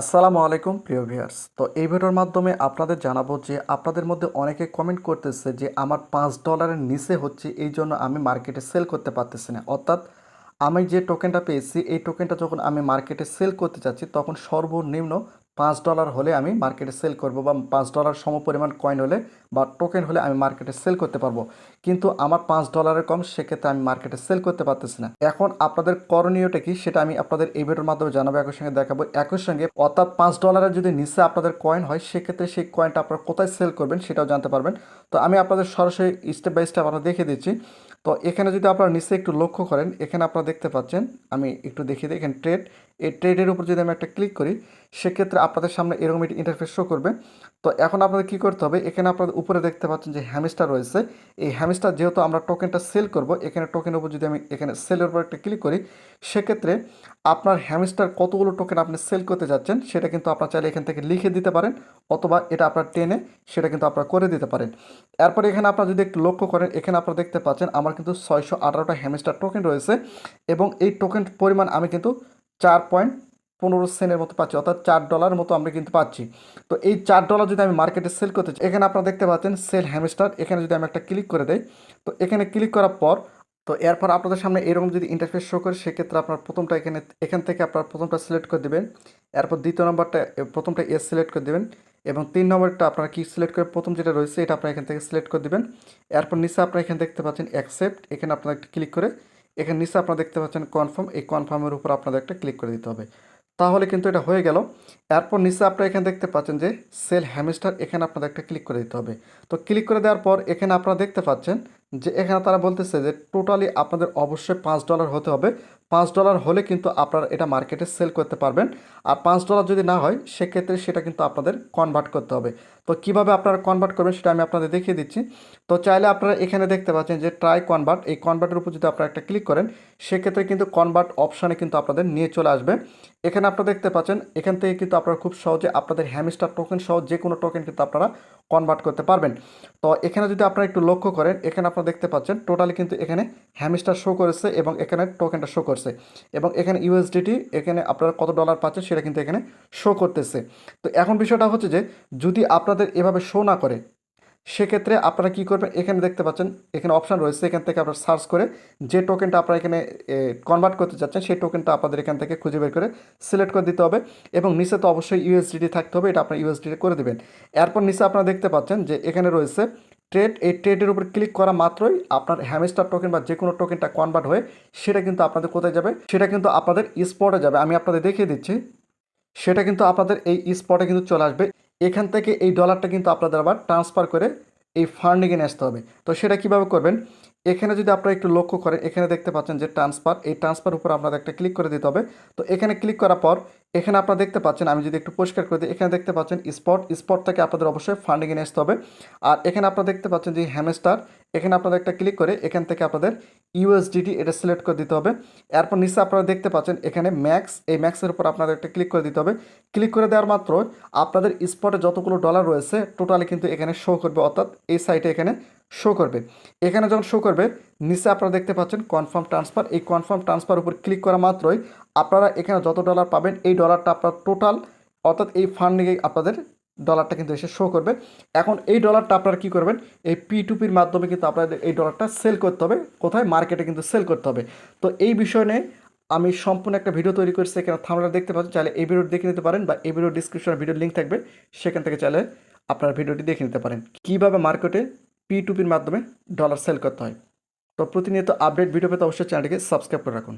আসসালামু আলাইকুম, প্রিয় ভিউয়ার্স। তো এই ভিডিওর মাধ্যমে আপনাদের জানাব যে আপনাদের মধ্যে অনেকে কমেন্ট করতেছে যে আমার পাঁচ ডলারের নিচে হচ্ছে, এই জন্য আমি মার্কেটে সেল করতে পারতেছি না। অর্থাৎ আমি যে টোকেনটা পেয়েছি, এই টোকেনটা যখন আমি মার্কেটে সেল করতে চাচ্ছি তখন সর্বনিম্ন পাঁচ ডলার হলে আমি মার্কেটে সেল করব বা পাঁচ ডলার সমপরিমাণ কয়েন হলে বা টোকেন হলে আমি মার্কেটে সেল করতে পারব। কিন্তু আমার পাঁচ ডলারের কম, সেক্ষেত্রে আমি মার্কেটে সেল করতে পারতেছি না। এখন আপনাদের করণীয়টা কি সেটা আমি আপনাদের এই ভিডিওর মাধ্যমে জানাব, একই সঙ্গে দেখাবো। একই সঙ্গে অর্থাৎ পাঁচ ডলারের যদি নিচে আপনাদের কয়েন হয়, সেক্ষেত্রে সেই কয়েনটা আপনারা কোথায় সেল করবেন সেটাও জানতে পারবেন। তো আমি আপনাদের সরাসরি স্টেপ বাই স্টেপ আপনারা দেখিয়ে দিচ্ছি। তো এখানে যদি আপনারা নিচে একটু লক্ষ্য করেন, এখানে আপনারা দেখতে পাচ্ছেন, আমি একটু দেখিয়ে দিই, এখানে ট্রেড এই ট্রেডের উপর যদি আমি একটা ক্লিক করি, সেক্ষেত্রে আপনাদের সামনে এরকম একটি ইন্টারফেস শো করবে। তো এখন আপনাদের কী করতে হবে? এখানে আপনাদের উপরে দেখতে পাচ্ছেন যে হ্যামিস্টার রয়েছে। এই হ্যামিস্টার যেহেতু আমরা টোকেনটা সেল করব, এখানে টোকেনের উপর যদি আমি এখানে সেলের উপর একটা ক্লিক করি, সেক্ষেত্রে আপনার হ্যামিস্টার কতগুলো টোকেন আপনি সেল করতে যাচ্ছেন, সেটা কিন্তু আপনার চাইলে এখান থেকে লিখে দিতে পারেন, অথবা এটা আপনার টেনে সেটা কিন্তু আপনারা করে দিতে পারেন। এরপরে এখানে আপনারা যদি একটু লক্ষ্য করেন, এখানে আপনারা দেখতে পাচ্ছেন আমার কিন্তু ছয়শো আঠারোটা হ্যামিস্টার টোকেন রয়েছে এবং এই টোকেন পরিমাণ আমি কিন্তু চার পয়েন্ট পনেরো সেনের মতো পাচ্ছি, অর্থাৎ চার ডলারের মতো আমরা কিন্তু পাচ্ছি। তো এই চার ডলার যদি আমি মার্কেটে সেল করতে চাই, এখানে আপনারা দেখতে পাচ্ছেন সেল হ্যামস্টার এখানে যদি আমি একটা ক্লিক করে দেই, তো এখানে ক্লিক করার পর, তো এরপর আপনাদের সামনে এরকম যদি ইন্টারফেস শো করে, সেক্ষেত্রে আপনার প্রথমটা এখানে, এখান থেকে আপনার প্রথমটা সিলেক্ট করে দেবেন, এরপর দ্বিতীয় নম্বরটা প্রথমটা এস সিলেক্ট করে দেবেন, এবং তিন নম্বরটা আপনারা কি সিলেক্ট করে, প্রথম যেটা রয়েছে, এটা আপনারা এখান থেকে সিলেক্ট করে দেবেন। এরপর নিচে আপনারা এখানে দেখতে পাচ্ছেন অ্যাকসেপ্ট এখানে আপনারা ক্লিক করে এখানে নিচে আপনারা দেখতে পাচ্ছেন কনফার্ম এই কনফার্মের উপর আপনাদের একটা ক্লিক করে দিতে হবে। তাহলে কিন্তু এটা হয়ে গেল। এরপর নিচে আপনারা এখানে দেখতে পাচ্ছেন যে সেল হ্যামিস্টার এখানে আপনাদের একটা ক্লিক করে দিতে হবে। তো ক্লিক করে দেওয়ার পর এখানে আপনারা দেখতে পাচ্ছেন যে এখানে তারা বলতেছে যে টোটালি আপনাদের অবশ্যই পাঁচ ডলার হতে হবে। পাঁচ ডলার হলে কিন্তু আপনারা এটা মার্কেটে সেল করতে পারবেন। আর পাঁচ ডলার যদি না হয়, সেক্ষেত্রে সেটা কিন্তু আপনাদের কনভার্ট করতে হবে। তো কীভাবে আপনারা কনভার্ট করবেন সেটা আমি আপনাদের দেখিয়ে দিচ্ছি। তো চাইলে আপনারা এখানে দেখতে পাচ্ছেন যে ট্রাই কনভার্ট এই কনভার্টের উপর যদি আপনারা একটা ক্লিক করেন, সেক্ষেত্রে কিন্তু কনভার্ট অপশানে কিন্তু আপনাদের নিয়ে চলে আসবে। এখানে আপনারা দেখতে পাচ্ছেন, এখান থেকে কিন্তু আপনারা খুব সহজে আপনাদের হ্যামিস্টার টোকেন সহ যে কোনো টোকেন কিন্তু আপনারা কনভার্ট করতে পারবেন। তো এখানে যদি আপনারা একটু লক্ষ্য করেন, এখানে আপনারা দেখতে পাচ্ছেন টোটালি কিন্তু এখানে হ্যামিস্টার শো করেছে এবং এখানে টোকেনটা শো এবং এখানে ইউএসডিটি এখানে আপনারা কত ডলার পাচ্ছেন সেটা কিন্তু এখানে শো করতেছে। তো এখন বিষয়টা হচ্ছে যে, যদি আপনাদের এভাবে শো না করে, সেক্ষেত্রে আপনারা কি করবেন? এখানে দেখতে পাচ্ছেন, এখানে অপশান রয়েছে। এখান থেকে আপনারা সার্চ করে যে টোকেনটা আপনারা এখানে কনভার্ট করতে চাচ্ছেন, সেই টোকেনটা আপনাদের এখান থেকে খুঁজে বের করে সিলেক্ট করে দিতে হবে। এবং নিচে তো অবশ্যই ইউএসডিটি থাকতে হবে, এটা আপনার ইউএসডিটি করে দেবেন। এরপর নিচে আপনারা দেখতে পাচ্ছেন যে, এখানে রয়েছে ট্রেড, এই ট্রেডের উপর ক্লিক করা মাত্রই আপনার হ্যামেস্টার টোকেন বা যে কোনো টোকেনটা কনভার্ট হয়ে সেটা কিন্তু আপনাদের কোথায় যাবে? সেটা কিন্তু আপনাদের স্পটে যাবে। আমি আপনাদের দেখিয়ে দিচ্ছি। সেটা কিন্তু আপনাদের এই স্পটে কিন্তু চলে আসবে। এখান থেকে এই ডলারটা কিন্তু আপনাদের আবার ট্রান্সফার করে এই ফান্ডিংয়ে নিয়ে আসতে হবে। তো সেটা কীভাবে করবেন? এখানে যদি আপনারা একটু লক্ষ্য করেন, এখানে দেখতে পাচ্ছেন যে ট্রান্সফার এই ট্রান্সফার উপর আপনাদের একটা ক্লিক করে দিতে হবে। তো এখানে ক্লিক করার পর, এখানে আপনারা দেখতে পাচ্ছেন, আমি যদি একটু পরিষ্কার করে দিই, এখানে দেখতে পাচ্ছেন স্পট স্পট থেকে আপনাদের অবশ্যই ফান্ডিং এনে আসতে হবে। আর এখানে আপনারা দেখতে পাচ্ছেন যে হ্যামেস্টার এখানে আপনাদের একটা ক্লিক করে, এখান থেকে আপনাদের ইউএসডিটি এটা সিলেক্ট করে দিতে হবে। এরপর নিচে আপনারা দেখতে পাচ্ছেন, এখানে ম্যাক্স এই ম্যাক্সের উপর আপনাদের একটা ক্লিক করে দিতে হবে। ক্লিক করে দেওয়ার মাত্র আপনাদের স্পটে যতগুলো ডলার রয়েছে টোটালি কিন্তু এখানে শো করবে, অর্থাৎ এই সাইটে এখানে শো করবে। এখানে যখন শো করবে, নিচে আপনারা দেখতে পাচ্ছেন কনফার্ম ট্রান্সফার এই কনফার্ম ট্রান্সফার উপর ক্লিক করা মাত্রই আপনারা এখানে যত ডলার পাবেন, এই ডলারটা আপনার টোটাল অর্থাৎ এই ফান্ডিংয়ে আপনাদের ডলারটা কিন্তু এসে শো করবে। এখন এই ডলারটা আপনারা কী করবেন? এই পি টু পির মাধ্যমে কিন্তু আপনাদের এই ডলারটা সেল করতে হবে। কোথায়? মার্কেটে কিন্তু সেল করতে হবে। তো এই বিষয় নিয়ে আমি সম্পূর্ণ একটা ভিডিও তৈরি করছি। এখানে থামলা দেখতে পাচ্ছেন। চাইলে এই ভিডিও দেখে নিতে পারেন বা এই ভিডিও ডিসক্রিপশনে ভিডিও লিঙ্ক থাকবে। সেখান থেকে চাইলে আপনারা ভিডিওটি দেখে নিতে পারেন। কীভাবে মার্কেটে পি টু পির মাধ্যমে ডলার সেল করতে হয়? তো প্রতিনিয়ত আপডেট ভিডিও পেতে অবশ্যই চ্যানেলটিকে সাবস্ক্রাইব করে রাখুন।